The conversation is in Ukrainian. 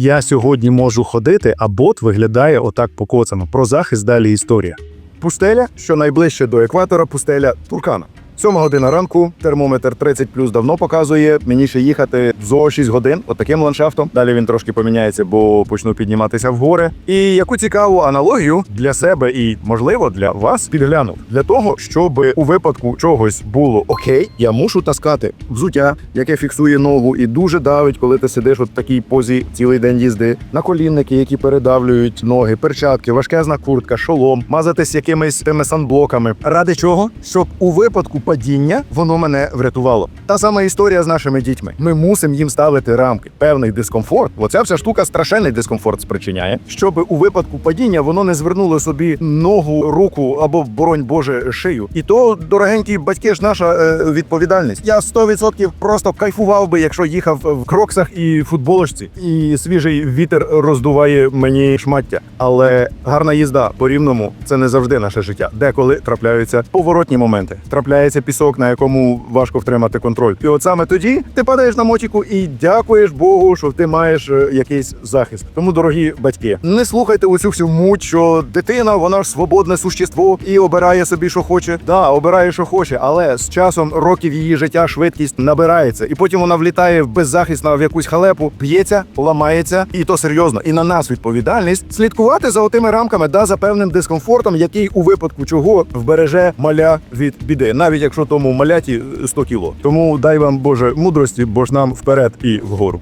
Я сьогодні можу ходити, а бот виглядає отак покоцано. Про захист далі історія. Пустеля, що найближче до екватора, пустеля Туркана. Сьома година ранку, термометр 30 плюс давно показує. Мені ще їхати зо 6 годин, отаким ландшафтом. Далі він трошки поміняється, бо почну підніматися в гори. І яку цікаву аналогію для себе і, можливо, для вас підглянув. Для того, щоб у випадку чогось було окей, я мушу таскати взуття, яке фіксує ногу, і дуже давить, коли ти сидиш от такій позі цілий день їзди. Наколінники, які передавлюють ноги, перчатки, важкезна куртка, шолом, мазатись якимись тими санблоками. Ради чого? Щоб у випадку падіння воно мене врятувало. Та сама історія з нашими дітьми. Ми мусимо їм ставити рамки, певний дискомфорт. Оця вся штука страшенний дискомфорт спричиняє, щоб у випадку падіння воно не звернуло собі ногу, руку або, боронь Боже, шию. І то, дорогенькі батьки, ж наша е, відповідальність. Я 100% просто кайфував би, якщо їхав в кроксах і футболочці, і свіжий вітер роздуває мені шмаття. Але гарна їзда по рівному це не завжди наше життя. Деколи трапляються поворотні моменти. Трапляється пісок, на якому важко втримати контроль. І от саме тоді ти падаєш на мотіку і дякуєш Богу, що ти маєш е, якийсь захист. Тому, дорогі батьки, не слухайте оцю всю муть, що дитина, вона ж свободне существо і обирає собі, що хоче. Да, обирає, що хоче, але з часом років її життя швидкість набирається, і потім вона влітає беззахисна в якусь халепу, б'ється, ламається, і то серйозно. І на нас відповідальність слідкувати за отими рамками, да, за певним дискомфортом, який у випадку чого вбереже маля від біди, навіть якщо тому маляті 100 кіло. Тому дай вам Боже мудрості, бо ж нам вперед і вгору.